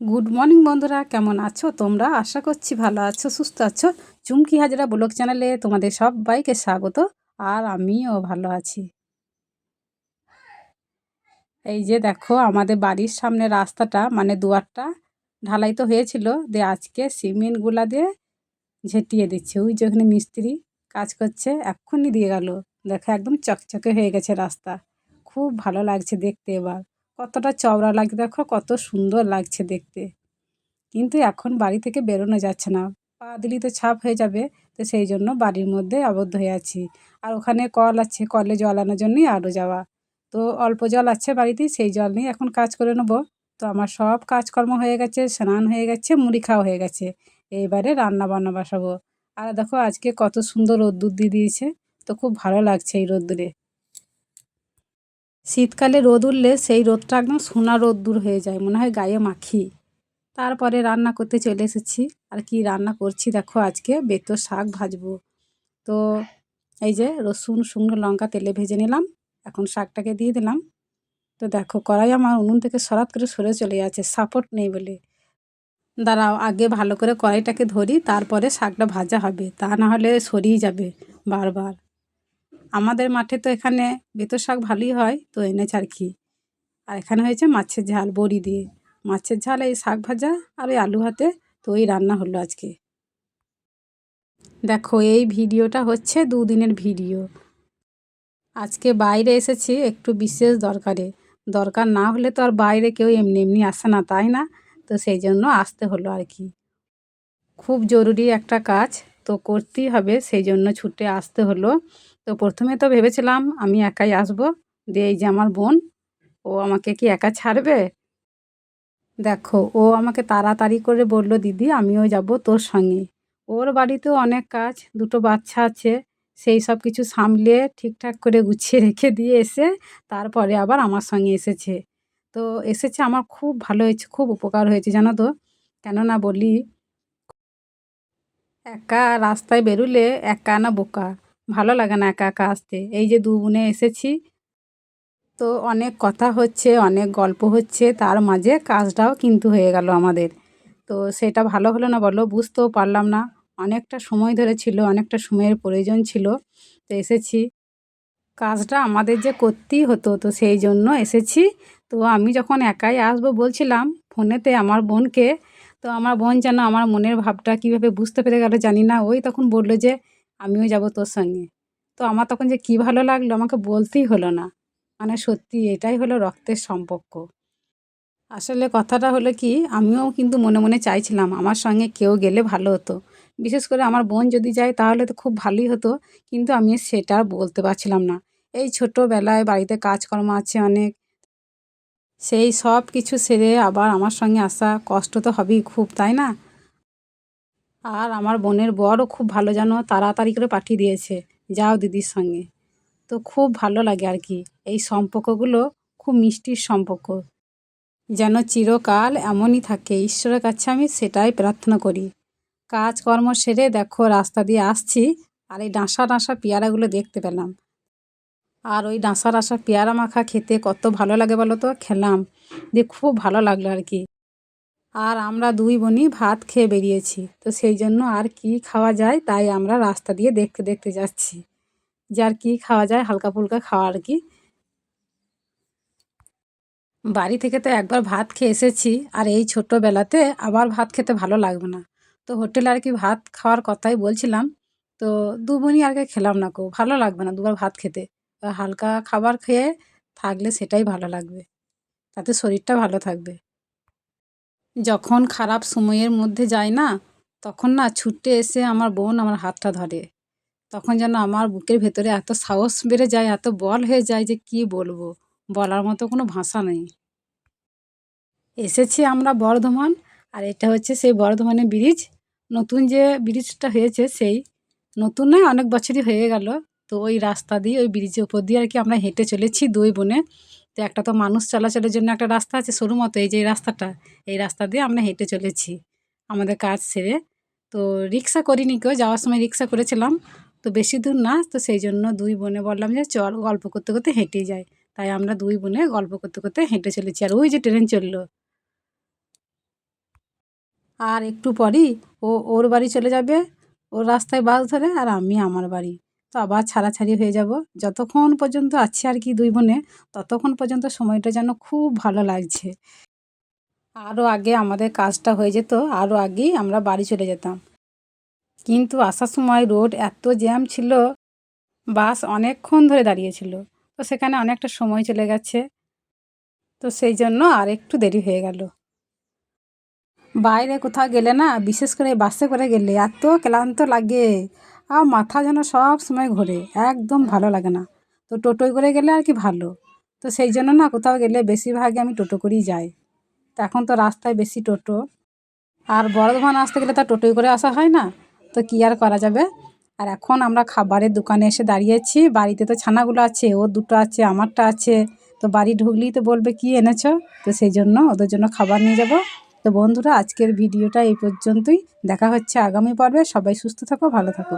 Good morning বন্ধুরা। কেমন আছো? তোমরা আশা করছি ভালো আছো, সুস্থ আছো। চুমকি হাজরা ব্লগ চ্যানেলে তোমাদের সবাইকে স্বাগত, আর আমিও ভালো আছি। এই যে দেখো, আমাদের বাড়ির সামনে রাস্তাটা মানে দুয়ারটা ঢালাই তো হয়েছিল, দিয়ে আজকে সিমেন্টগুলা দিয়ে ঝেঁটিয়ে দিচ্ছে। ওই যে ওখানে মিস্ত্রি কাজ করছে, এক্ষুনি দিয়ে গেল। দেখো, একদম চকচকে হয়ে গেছে রাস্তা। খুব ভালো লাগছে দেখতে এবার। কতটা চওড়া লাগছে, দেখো কত সুন্দর লাগছে দেখতে। কিন্তু এখন বাড়ি থেকে বেরোনো যাচ্ছে না। পা দিলেই তো ছাপ হয়ে যাবে, তো সেই জন্য বাড়ির মধ্যে আবদ্ধ হয়ে আছি। আর ওখানে কল আছে, কলে জল আনার জন্যই আরও যাওয়া। তো অল্প জল আছে বাড়িতে, সেই জল নিয়ে এখন কাজ করে নেব। তো আমার সব কাজকর্ম হয়ে গেছে, স্নান হয়ে গেছে, মুড়ি খাওয়া হয়ে গেছে। এইবারে রান্না বান্না বসাবো। আর দেখো আজকে কত সুন্দর রোদ্দুর দিয়ে দিয়েছে, তো খুব ভালো লাগছে এই রোদ্দুরে। শীতকালে রোদ উঠলে সেই রোদটা একদম সোনা রোদ দূর হয়ে যায়, মনে হয় গায়ে মাখি। তারপরে রান্না করতে চলে এসেছি। আর কি রান্না করছি দেখো আজকে, বেতো শাক ভাজবো। তো এই যে রসুন, শুকনো লঙ্কা, তেলে ভেজে নিলাম। এখন শাকটাকে দিয়ে দিলাম। তো দেখো কড়াই আমার উনুন থেকে সরাত করে সরে চলে যাচ্ছে সাপোর্ট নেই বলে। দাঁড়াও, আগে ভালো করে কড়াইটাকে ধরি, তারপরে শাকটা ভাজা হবে। তা না হলে সরিয়ে যাবে বারবার। আমাদের মাঠে তো এখানে বেতো শাক ভালোই হয়, তো এনেছে আর কি। আর এখানে হয়েছে মাছের ঝাল, বড়ি দিয়ে। মাছের ঝাল, এই শাক ভাজা আর ওই আলু হাতে, তো এই রান্না হলো আজকে। দেখো, এই ভিডিওটা হচ্ছে দুদিনের ভিডিও। আজকে বাইরে এসেছি একটু বিশেষ দরকারে। দরকার না হলে তো আর বাইরে কেউ এমনি এমনি আসে না, তাই না? তো সেই জন্য আসতে হলো আর কি। খুব জরুরি একটা কাজ। তো করতেই হবে, সেই জন্য ছুটে আসতে হলো। তো প্রথমে তো ভেবেছিলাম আমি একাই আসব, দিয়ে এই যে আমার বোন, ও আমাকে কি একা ছাড়বে? দেখো, ও আমাকে তাড়াতাড়ি করে বলল, দিদি, আমিও যাব তোর সঙ্গে। ওর বাড়িতেও অনেক কাজ, দুটো বাচ্চা আছে, সেই সব কিছু সামলে ঠিকঠাক করে গুছিয়ে রেখে দিয়ে এসে তারপরে আবার আমার সঙ্গে এসেছে। তো এসেছে, আমার খুব ভালো হয়েছে, খুব উপকার হয়েছে, জানো তো। কেননা বলি একা রাস্তায় বেরুলে একা না বোকা? ভালো লাগে না একা একা আসতে। এই যে দু বোনে এসেছি, তো অনেক কথা হচ্ছে, অনেক গল্প হচ্ছে, তার মাঝে কাজটাও কিন্তু হয়ে গেল আমাদের। তো সেটা ভালো হলো না বলো, বুঝতেও পারলাম না। অনেকটা সময় ধরে ছিল, অনেকটা সময়ের প্রয়োজন ছিল, তো এসেছি। কাজটা আমাদের যে করতেই হতো, তো সেই জন্য এসেছি। তো আমি যখন একাই আসব বলছিলাম, ফোনেতে আমার বোনকে তো আমার বোন যেন আমার মনের ভাবটা কীভাবে বুঝতে পেরে গেল জানি না। ওই তখন বলল যে, আমিও যাব তোর সঙ্গে। তো আমার তখন যে কী ভালো লাগল আমাকে বলতেই হলো না। মানে সত্যি এটাই হলো রক্তের সম্পর্ক। আসলে কথাটা হলো কি, আমিও কিন্তু মনে মনে চাইছিলাম আমার সঙ্গে কেউ গেলে ভালো হতো। বিশেষ করে আমার বোন যদি যায় তাহলে তো খুব ভালোই হতো, কিন্তু আমি সেটা বলতে পারছিলাম না। এই ছোটোবেলায় বাড়িতে কাজকর্ম আছে অনেক সেই সব কিছু সেরে আবার আমার সঙ্গে আসা কষ্ট তো হবেই খুব, তাই না? আর আমার বোনের বরও খুব ভালো যেন তাড়াতাড়ি করে পাঠিয়ে দিয়েছে। যাও দিদির সঙ্গে। তো খুব ভালো লাগে আর কি। এই সম্পর্কগুলো খুব মিষ্টির সম্পর্ক। যেন চিরকাল এমনই থাকে, ঈশ্বরের কাছে আমি সেটাই প্রার্থনা করি। কাজকর্ম সেরে দেখো, রাস্তা দিয়ে আসছি। আর এই ডাঁসা ডাঁসা পেয়ারাগুলো দেখতে পেলাম। আর ওই ডাঁসা ডাঁসা পেয়ারা মাখা খেতে কত ভালো লাগে বলো তো? খেলাম। দিয়ে খুব ভালো লাগল আর কি। আর আমরা দুই বোনই ভাত খেয়ে বেরিয়েছি। তো সেই জন্য আর কি খাওয়া যায় তাই আমরা রাস্তা দিয়ে দেখতে দেখতে যাচ্ছি। যে আর কী খাওয়া যায়, হালকা ফুলকা খাওয়া আর কি। বাড়ি থেকে তো একবার ভাত খেয়ে এসেছি। আর এই ছোটোবেলাতে আবার ভাত খেতে ভালো লাগবে না। তো হোটেলে আর কি ভাত খাওয়ার কথাই বলছিলাম। তো দু বোনই আর কি খেলাম না কো ভালো লাগবে না দুবার ভাত খেতে। হালকা খাবার খেয়ে থাকলে সেটাই ভালো লাগবে। তাতে শরীরটা ভালো থাকবে। যখন খারাপ সময়ের মধ্যে যাই না, তখন না ছুটে এসে আমার বোন আমার হাতটা ধরে। তখন যেন আমার বুকের ভেতরে এত সাহস বেড়ে যায়, এত বল হয়ে যায় যে কি বলব? বলার মতো কোনো ভাষা নেই। এসেছি আমরা বর্ধমান, আর এটা হচ্ছে সেই বর্ধমানের ব্রিজ। নতুন যে ব্রিজটা হয়েছে সেই, নতুন নয়, অনেক বছরই হয়ে গেল। তো ওই রাস্তা দিয়ে, ওই ব্রিজের উপর দিয়ে আর কি আমরা হেঁটে চলেছি দুই বোনে। তো একটা তো মানুষ চলাচলের জন্য একটা রাস্তা আছে সরু মতো, এই যে রাস্তাটা, এই রাস্তা দিয়ে আমরা হেঁটে চলেছি আমাদের কাজ সেরে। তো রিক্সা করিনি কেউ, যাওয়ার সময় রিক্সা করেছিলাম, তো বেশি দূর না, তো সেই জন্য দুই বোনে বললাম যে চল গল্প করতে করতে হেঁটেই যাই। তাই আমরা দুই বোনে গল্প করতে করতে হেঁটে চলেছি। আর ওই যে ট্রেন চলল। আর একটু পরই ও, ওর বাড়ি চলে যাবে, ওর রাস্তায় বাস ধরে আর আমি আমার বাড়ি। তো আবার ছাড়াছাড়ি হয়ে যাব। যতক্ষণ পর্যন্ত আছে আর কি দুই বোনে, ততক্ষণ পর্যন্ত সময়টা যেন খুব ভালো লাগছে। আরও আগে আমাদের কাজটা হয়ে যেত আরও আগেই আমরা বাড়ি চলে যেতাম। কিন্তু আসার সময় রোড এত জ্যাম ছিল, বাস অনেকক্ষণ ধরে দাঁড়িয়েছিল তো সেখানে অনেকটা সময় চলে গেছে। তো সেই জন্য আর একটু দেরি হয়ে গেল। বাইরে কোথাও গেলে না, বিশেষ করে বাসে করে গেলে এত ক্লান্ত লাগে। আর মাথা যেন সব সময় ঘোরে, একদম ভালো লাগে না। তো টোটোয় করে গেলে আর কি ভালো? তো সেই জন্য না কোথাও গেলে বেশিরভাগই আমি টোটো করেই যাই। তো এখন তো রাস্তায় বেশি টোটো। আর বর্ধমান আসতে গেলে তো টোটোয় করে আসা হয় না? তো কী আর করা যাবে? আর এখন আমরা খাবারের দোকানে এসে দাঁড়িয়েছি। বাড়িতে তো ছানাগুলো আছে ওর দুটো আছে, আমারটা আছে। তো বাড়ি ঢুকলেই তো বলবে, কী এনেছো? তো সেই জন্য ওদের জন্য খাবার নিয়ে যাব। তো বন্ধুরা, আজকের ভিডিওটা এই পর্যন্তই। দেখা হচ্ছে আগামী পর্বে। সবাই সুস্থ থাকো, ভালো থাকো।